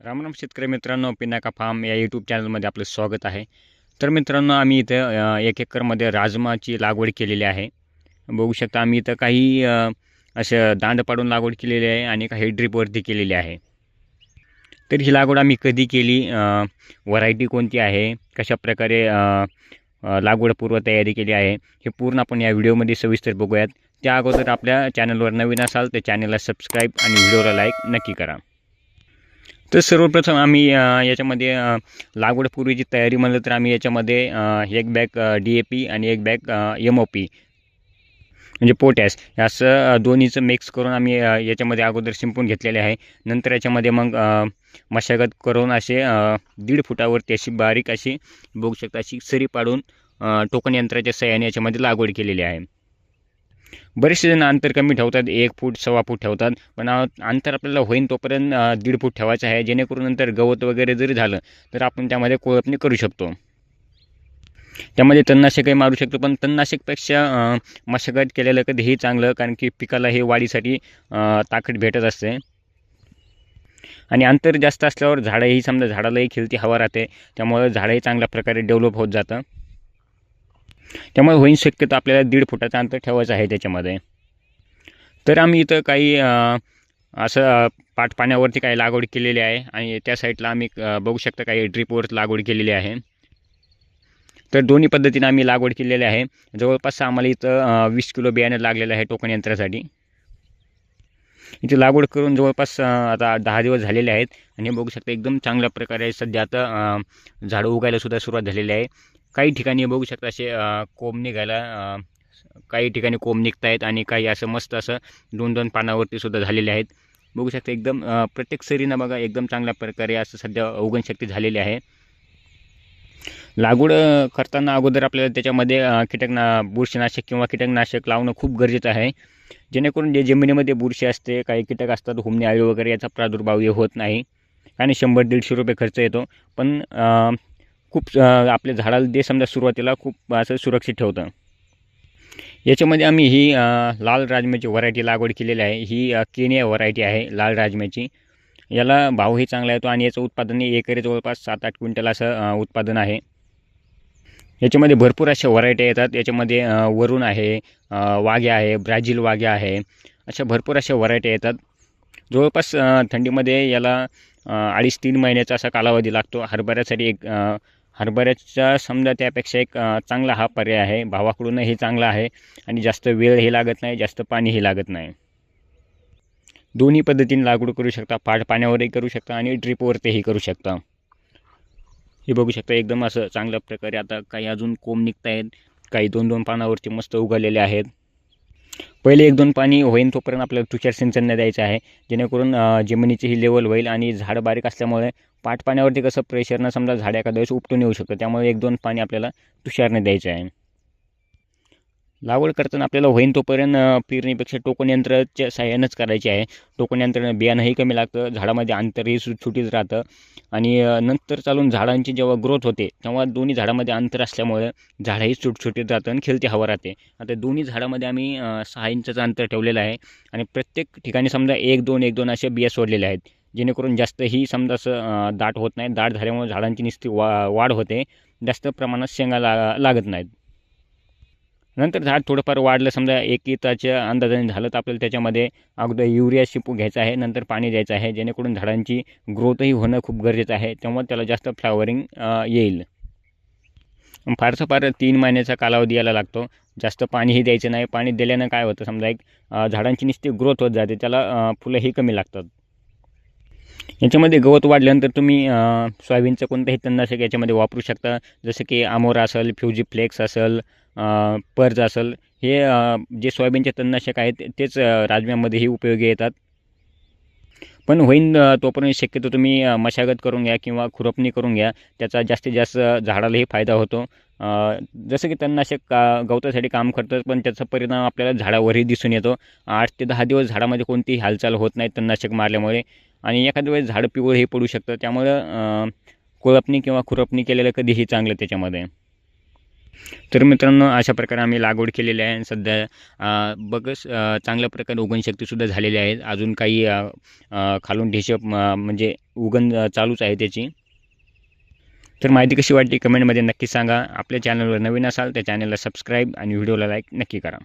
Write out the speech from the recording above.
रामराम शेतकरी मित्रांनो पिनाका फार्म या यूट्यूब चॅनलमध्ये आपलं स्वागत आहे. तर मित्रांनो आम्ही इथं एक एकरमध्ये राजमाची लागवड केलेली आहे. बघू शकता आम्ही इथं काही असं दांड पाडून लागवड केलेली आहे आणि काही ड्रिपवरती केलेली आहे. तर ही लागवड आम्ही कधी केली? व्हरायटी कोणती आहे? कशा प्रकारे लागवड अ, लागवडपूर्व तयारी केली आहे? हे पूर्ण आपण या व्हिडिओमध्ये सविस्तर बघूयात. त्या अगोदर आपल्या चॅनलवर नवीन असाल तर चॅनलला सबस्क्राईब आणि व्हिडिओला लाईक नक्की करा. तर सर्वप्रथम आम्ही याच्यामध्ये लागवडपूर्वीची तयारी म्हणलं तर आम्ही याच्यामध्ये एक बॅग डी ए पी आणि एक बॅग एम ओ पी म्हणजे पोटॅश असं दोन्हीचं मिक्स करून आम्ही याच्यामध्ये अगोदर शिंपून घेतलेले आहे. नंतर याच्यामध्ये मग मशागत करून असे दीड फुटावरती अशी बारीक अशी बघू शकता अशी सरी पाडून टोकन यंत्राच्या सहाय्याने याच्यामध्ये लागवड केलेली आहे. बरेचसे जण अंतर कमी ठेवतात एक फूट सव्वा फूट ठेवतात पण अंतर आपल्याला होईन तोपर्यंत दीड फूट ठेवायचं आहे. जेणेकरून नंतर गवत वगैरे जरी झालं तर आपण त्यामध्ये कोळपणी करू शकतो. त्यामध्ये तणनाशकही मारू शकतो पण तणनाशकपेक्षा मशागत केलेलं कधीही चांगलं कारण की पिकाला हे वाढीसाठी ताकद भेटत असते. आणि अंतर जास्त असल्यावर झाडंही समजा झाडालाही खिलती हवा राहते त्यामुळं झाडंही चांगल्या प्रकारे डेव्हलप होत जातं. त्यामुळे होईन शक्यतो आपल्याला दीड फुटाचं अंतर ठेवायचं आहे त्याच्यामध्ये. तर आम्ही इथं काही असं अ, पाट पाण्यावरती काही लागवड केलेली आहे आणि त्या साईडला आम्ही बघू शकता काही ड्रीपवर लागवड केलेली आहे. तर दोन्ही पद्धतीने आम्ही लागवड केलेली आहे. जवळपास आम्हाला इथं वीस किलो बियाणं लागलेलं आहे टोकन यंत्रासाठी. इथे लागवड करून जवळपास आता दहा दिवस झालेले आहेत आणि हे बघू शकता एकदम चांगल्या प्रकारे सध्या आता झाडं उगायला सुद्धा सुरुवात झालेली आहे. काही ठिकाणी बघू शकता असे कोंब निघायला काही ठिकाणी कोंब निघत आहेत आणि काही असं मस्त असं दोन दोन पानावरती सुद्धा झालेले आहेत. बघू शकता एकदम प्रत्येक सरीनं बघा एकदम चांगल्या प्रकारे असं सध्या उगणशक्ती झालेली आहे. लागवड करताना अगोदर आपल्याला त्याच्यामध्ये कीटकना बुरशीनाशक किंवा कीटकनाशक लावणं खूप गरजेचं आहे. जेणेकरून जे जमिनीमध्ये बुरशी असते काही कीटक असतात हुमणे आळी वगैरे याचा प्रादुर्भाव हे होत नाही. आणि शंभर दीडशे रुपये खर्च येतो. पण खूप आपल्या झाडाला ते समजा सुरुवातीला खूप असं सुरक्षित ठेवतं. याच्यामध्ये आम्ही ही लाल राजम्याची व्हरायटी लागवड केलेली आहे. ही केनिया व्हरायटी आहे लाल राजम्याची. याला भावही चांगला येतो आणि याचं उत्पादन हे एकरी जवळपास सात आठ क्विंटल असं उत्पादन आहे. याच्यामध्ये भरपूर अशा व्हरायटी येतात. याच्यामध्ये वरुण आहे वाघ्या आहे ब्राझील वाघ्या आहे अशा भरपूर अशा व्हरायटी येतात. जवळपास थंडीमध्ये याला अडीच तीन महिन्याचा असा कालावधी लागतो. हरभऱ्यासाठी एक हरभऱ्याचा समजा त्यापेक्षा एक चांगला हा पर्याय आहे. भावाकडूनही चांगला आहे आणि जास्त वेळही लागत नाही जास्त पाणीही लागत नाही. दोन्ही पद्धतीने लागवड करू शकता पाठ पाण्यावरही करू शकता आणि ड्रिपवरतीही करू शकता. हे बघू शकता एकदम असं चांगल्या प्रकारे आता काही अजून कोंब निघत आहेत काही दोन दोन पानावरती मस्त उगवलेले आहेत. पहिले एक दोन पाणी होईन तोपर्यंत आपल्याला तुषार सिंचन द्यायचं आहे. जेणेकरून जमिनीची ही लेवल होईल आणि झाडं बारीक असल्यामुळे पाट पाण्यावरती कसं प्रेशरनं समजा झाड एखाद्या वेळेस उपटून येऊ शकतं. त्यामुळे एक दोन पाणी आपल्याला तुषारने द्यायचं आहे. लागवड करताना आपल्याला होईन तोपर्यंत पेरणीपेक्षा टोकन यंत्राच्या साह्यानंच करायची आहे. टोकन यंत्रानं बियाणंही कमी लागतं झाडामध्ये अंतरही सु सुटीच राहतं. आणि नंतर चालून झाडांची जेव्हा ग्रोथ होते तेव्हा दोन्ही झाडामध्ये अंतर असल्यामुळे झाडंही सुटसुटीत राहतं आणि खेळती हवा राहते. आता दोन्ही झाडामध्ये आम्ही सहा इंचाचं अंतर ठेवलेलं आहे. आणि प्रत्येक ठिकाणी समजा एक दोन एक दोन असे बिया सोडलेले आहेत. जेणेकरून जास्त ही समजा असं दाट होत नाही. दाट झाल्यामुळे झाडांची निस्ती वा वाढ होते. जास्त प्रमाणात शेंगा ला लागत नाहीत. नंतर झाड थोडंफार वाढलं समजा एक इताच्या अंदाजाने झालं तर आपल्याला त्याच्यामध्ये अगोदर युरिया शिपू घ्यायचा आहे नंतर पाणी द्यायचं आहे जेणेकरून झाडांची ग्रोथही होणं खूप गरजेचं आहे तेव्हा त्याला जास्त फ्लावरिंग येईल. फारसं फार तीन महिन्याचा कालावधी याला लागतो. जास्त पाणीही द्यायचं नाही. पाणी दिल्यानं काय होतं समजा एक झाडांची नुसती ग्रोथ होत जाते त्याला फुलंही कमी लागतात. याच्यामध्ये गवत वाढल्यानंतर तुम्ही सोयाबीनचं कोणतंही तणनाशक याच्यामध्ये वापरू शकता. जसं की आमोरा असेल फ्युजी फ्लेक्स असेल पर्ज असेल हे जे सोयाबीनचे तणनाशक आहेत तेच राजम्यामध्येही उपयोगी येतात. पण होईन तोपर्यंत शक्यतो तुम्ही मशागत करून घ्या किंवा खुरपणी करून घ्या. त्याचा जास्तीत जास्त झाडालाही फायदा होतो. जसं की तणनाशक का गवतासाठी काम करतं पण त्याचा परिणाम आपल्याला झाडावरही दिसून येतो. आठ ते दहा दिवस झाडामध्ये कोणतीही हालचाल होत नाही तणनाशक मारल्यामुळे. आणि एखाद्या वेळेस झाडं पिवळंही पडू शकतं. त्यामुळं कोळपणी किंवा खुरपणी केलेलं कधीही चांगलं त्याच्यामध्ये. तर मित्रांनो अशा प्रकारे आम्ही लागवड केलेली आहे. आणि सध्या बगस चांगल्या प्रकारे उगणशक्तीसुद्धा झालेली आहे. अजून काही खालून ढेशप म्हणजे उगण चालूच आहे त्याची. तर माहिती कशी वाटली? कमेंटमध्ये नक्की सांगा. आपल्या चॅनलवर नवीन असाल त्या चॅनलला सबस्क्राईब आणि व्हिडिओला लाईक नक्की करा.